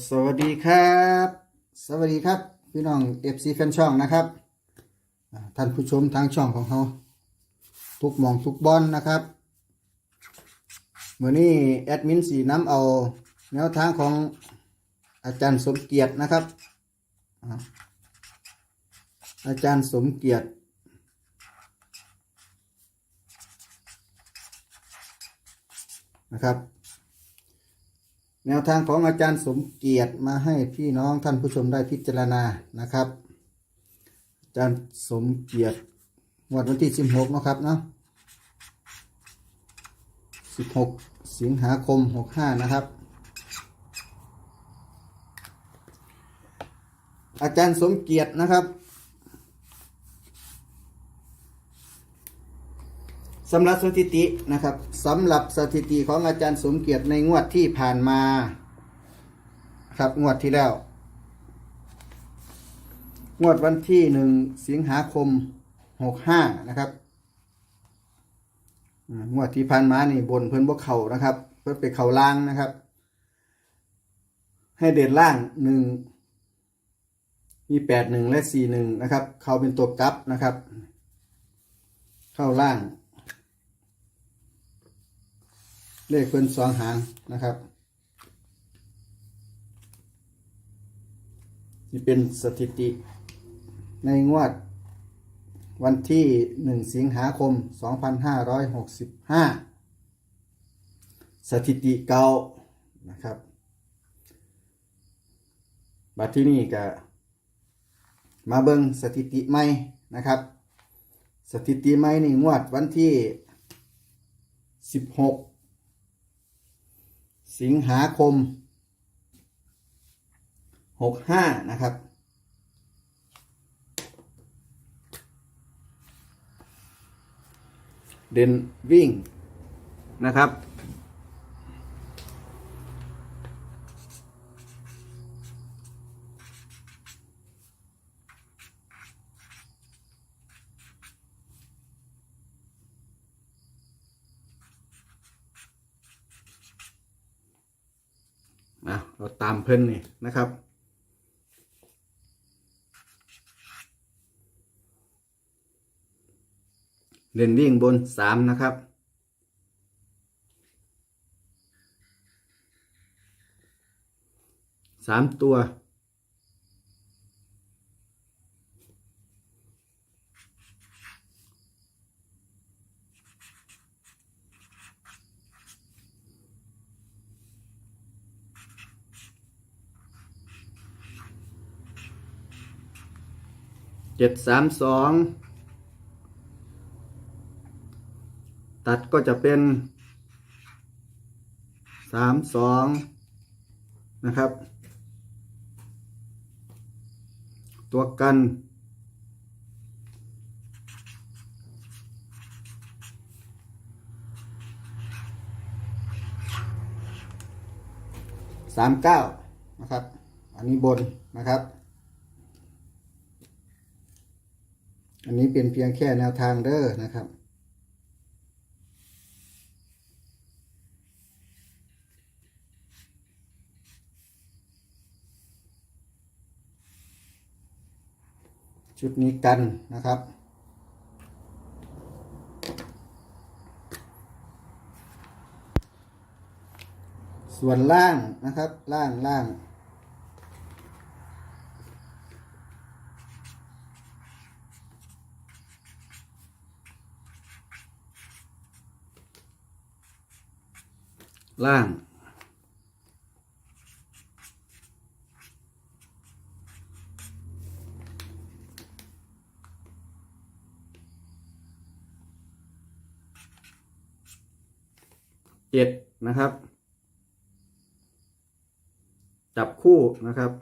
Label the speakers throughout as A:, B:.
A: สวัสดีครับ สวัสดีครับ พี่น้องเอฟซีแฟนช่องนะครับท่านผู้ชมทางช่องของเขาทุกมองทุกบอลนะครับเมื่อนี้แอดมินสีน้ำเอาแนวทางของอาจารย์สมเกียรตินะครับ อาอาจารย์สมเกียรตินะครับ แนวทางของอาจารย์สมเกียรติมาให้พี่น้องท่านผู้ชมได้พิจารณานะครับ อาจารย์สมเกียรติงวดวันที่16นะครับเนาะ16สิงหาคม65นะครับ อาจารย์สมเกียรตินะครับ สำหรับสถิตินะครับสำหรับสถิติของอาจารย์สมเกียรติในงวดที่ผ่านมาครับงวดที่แล้ว งวดวันที่หนึ่งสิงหาคมหกห้านะครับงวดที่ผ่านมานี่บนเพิ่นบวกเขานะครับ เพิ่นไปเขาล่างนะครับ ให้เด่นล่างหนึ่งมีแปดหนึ่งและสี่หนึ่งนะครับ เขาเป็นตัวกลับนะครับ เข้าล่าง เลขเพิ่นสองหางนะครับนี่เป็นสถิติในงวดวันที่หนึ่งสิงหาคม 2565 สถิติเก่านะครับ บัดที่นี่ก็มาเบิงสถิติใหม่นะครับ สถิติใหม่นี่งวดวันที่ 16 สิงหาคม65นะครับ เด่นวิ่งนะครับ นะเราตามเพิ่นนี่นะครับเล่นวิ่งบนสามนะครับสามตัว เจ็ดสามสองตัดก็จะเป็นสามสองนะครับ ตัวกันสามเก้านะครับ อันนี้บนนะครับ นนี้เป็นเพียงแค่แนวทางเด้อนะครับ ชุดนี้กันนะครับส่วนล่างนะครับล่างล่าง ล่าง เจ็ดนะครับ จับคู่นะครับ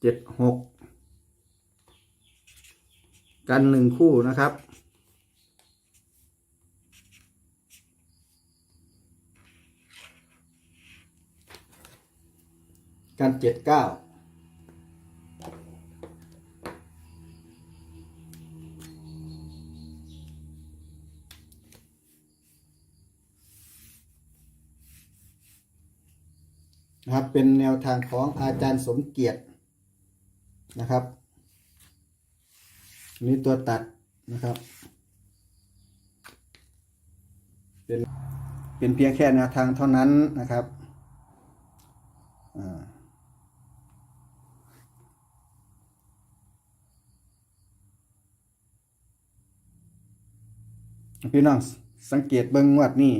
A: เจ็ดหก กันหนึ่งคู่นะครับ กันเจ็ดเก้านะครับเป็นแนวทางของอาจารย์สมเกียรตินะครับ นี่ตัวตัดนะครับ เป็นเป็นเพียงแค่แนวทางเท่านั้นนะครับพี่น้องสังเกตเบิ้งงวดนี่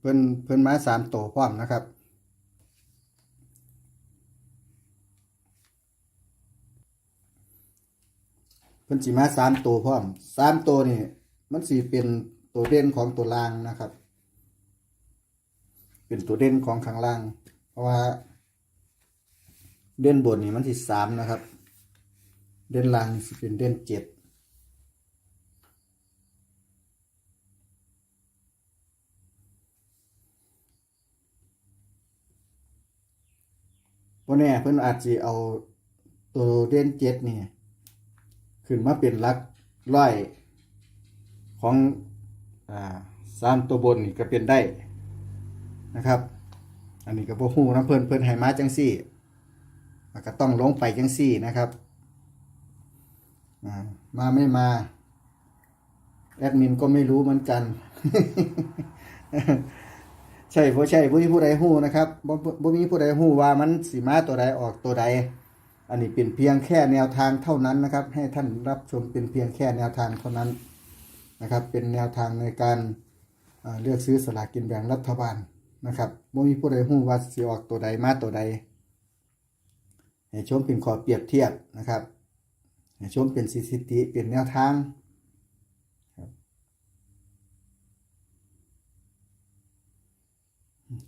A: เพิ่นเพิ่นไมาสามตัวพร้อมนะครับ เพิ่นสิมาสามตัวพร้อมสามตัวนี่มันสิเป็นตัวเด่นของตัวล่างนะครับ เป็นตัวเด่นของข้างล่าง เพราะว่า เด่นบนนี่มันสิสามนะครับ เด่นล่างสิเป็นเด่นเจ็ดเพราะแน่เพิ่อนอาจจะเอาตัวเด่นเจ็ดนี่ ขึ้นมาเป็นหลักร้อยของอ่าสามตัวบนนี่ก็เป็นได้นะครับ อันนี้ก็บ่ฮู้นะเพิ่นเพิ่นให้มาจังซี่ก็ต้องลงไปจังซี่นะครับมาไม่มาแอดมินก็ไม่รู้เหมือนกัน ใช่บ่ใช่บ่มีผู้ใดฮู้นะครับบ่บ่มีผู้ใดฮู้ว่ามันสิมาตัวใดออกตัวใด อันนี้เป็นเพียงแค่แนวทางเท่านั้นนะครับ ให้ท่านรับชมเป็นเพียงแค่แนวทางเท่านั้นนะครับ เป็นแนวทางในการเลือกซื้อสลากกินแบ่งรัฐบาลนะครับบ่มีผู้ใดฮู้ว่าสิออกตัวใดมาตัวใดให้ชมเป็นขอเปรียบเทียบนะครับให้ชมเป็นสถิติเป็นแนวทาง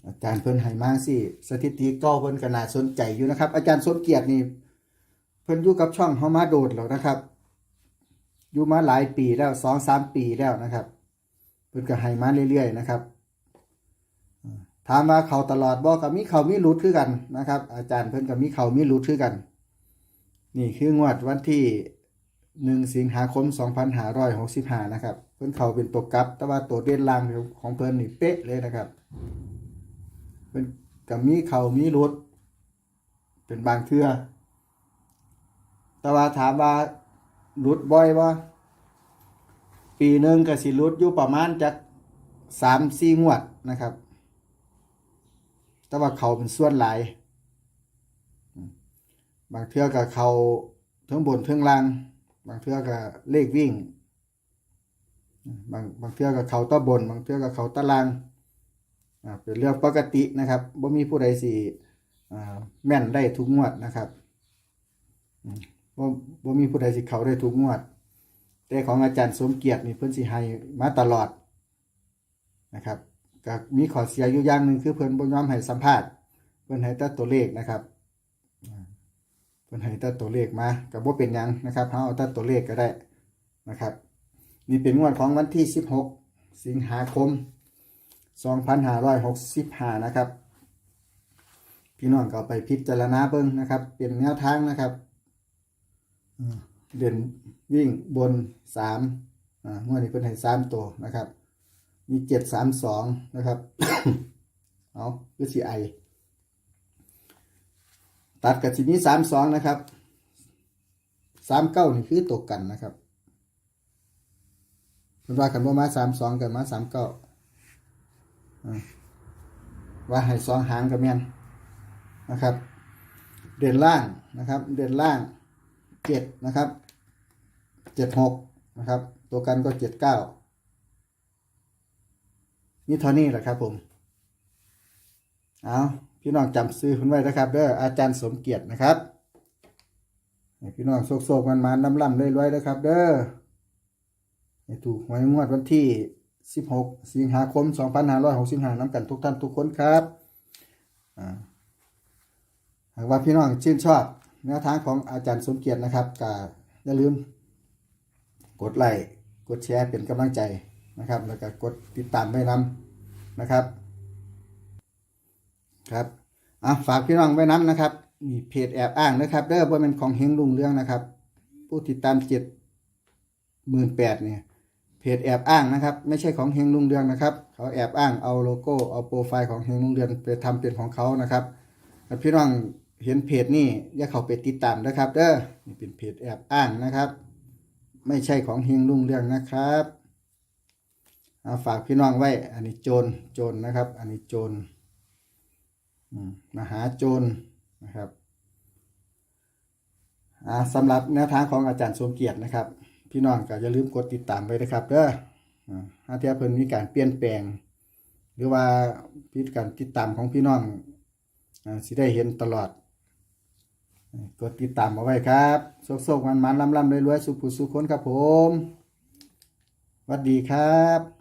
A: อาจารย์เพิ่นให้มาสิสถิติก่าเพิ่นก็น่าสนใจอยู่นะครับ อาจารย์สมเกียรตินี่ เพิ่นอยู่กับช่องเฮามาโดดแล้วนะครับ อยู่มาหลายปีแล้วสองสามปีแล้วนะครับเพิ่นก็ให้มาเรื่อยๆนะครับถามว่าเขาตลอดบ่ก็มีเขามีหลุดคือกันนะครับ อาจารย์เพิ่นก็มีเขามีหลุดคือกัน นี่คืองวดวันที่หนึ่งสิงหาคม2565นหาร้อยหกสิบห้านะครับ เพิ่นเขาเป็นตัวกลับ แต่ว่าตัวเด่นล่างของเพิ่นนี่เป๊ะเลยนะครับ เพิ่นก็มีเขามีหลุดเป็นบางเทื่อ แต่ว่าถามว่าหลุดบ่อยบ่ปีหนึ่งก็สิหลุดอยู่ประมาณจากสามสี่งวดนะครับ แต่ว่าเขาเป็นส่วนหลายบางเทื่อก็เขาเทั้งบนเทั้งล่าง บางเทื่อก็เลขวิ่ง บางบางเทื่อก็เขาต้บน บางเทื่อก็เขาตะล่างอ่าเป็นเรื่องปกตินะครับบ่มีผู้ใดสิอ่แม่นได้ทุกงวดนะครับ บ่บ่มีผู้ใดสิเขาได้ทุกงวด แต่ของอาจารย์สมเกียรตินี่เพิ่นสิให้มาตลอดนะครับก็มีข้อเสียอยู่อย่างหนึ่งคือเพิ่นบ่ยอมให้สัมภาษณ์เพิ่นให้แต่ตัวเลขนะครับเพิ่นให้แต่ตัวเลขมาก็บ่เป็นหยังนะครับเฮาเอาแต่ตัวเลขก็ได้นะครับ นี่เป็นงวดของวันที่ 16 สิงหาคม 2565 นะครับ พี่น้องก็ไปพิจารณาเบิ่งนะครับ เป็นแนวทางนะครับ เด่นวิ่งบนสามอ่างวดนี้เพิ่นให้สามตัวนะครับ มีเจ็ดสามสองนะครับ เอาคือสีไอตัดกับสีนี้สามสองนะครับสามเก้านี่คือตกกันนะครับเพิ่นว่ากันว่ามาสามสองกันมาสามเก้าว่าให้สองหางกับแม่นนะครับ เด่นล่างนะครับ เด่นล่าง เจ็ดนะครับเจ็ดหกนะครับ ตัวกันก็เจ็ดเก้านี่เท่านี้แหละครับผม เอาพี่น้องจำซื้อคุณไว้นะครับเด้ออาจารย์สมเกียรตินะครับพี่น้องโศกๆมันมาน้ำล่ำรวยๆนะครับ เด้อให้ถูกหวยงวดวันที่สิบหกสิงหาคมสองพันห้าร้อยหกสิบห้าน้ำกันทุกท่านทุกคนครับอ่าหากว่าพี่น้องชื่นชอบ แนวทางของอาจารย์สมเกียรตินะครับก็อย่าลืม กดไลค์กดแชร์เป็นกำลังใจนะครับ แล้วก็กดติดตามไว้นำนะครับครับอะฝากพี่น้องไว้น้ำนะครับ มีเพจแอบอ้างนะครับเด้อว่าเป็นของเฮงลุงเรื่องนะครับ ผู้ติดตามเจ็ดหมื่นแปดเนี่ยเพจแอบอ้างนะครับไม่ใช่ของเฮงลุงเรืองนะครับ เขาแอบอ้างเอาโลโก้เอาโปรไฟล์ของเฮงลุงเรืองไปทำเป็นของเขานะครับพี่น้อง เห็นเพจนี่อย่าเข้าไปติดตามนะครับ เด้อนี่เป็นเพจแอบอ้างนะครับ ไม่ใช่ของเฮงรุ่งเรื่องนะครับเอาฝากพี่น้องไว้ อันนี้โจรโจรนะครับ อันนี้โจรมหาโจรนะครับสำหรับแนวทางของอาจารย์สมเกียรตินะครับ พี่น้องก็อย่าลืมกดติดตามไว้นะครับเด้ออ่าถ้าเทียเพิ่นมีการเปลี่ยนแปลง หรือว่าพิธีการติดตามของพี่น้องอ่าสิได้เห็นตลอด กดติดตามเอาไว้ครับโชคๆมันๆลำๆรวยๆสุขผู้สุขคนครับผมสวัสดีครับ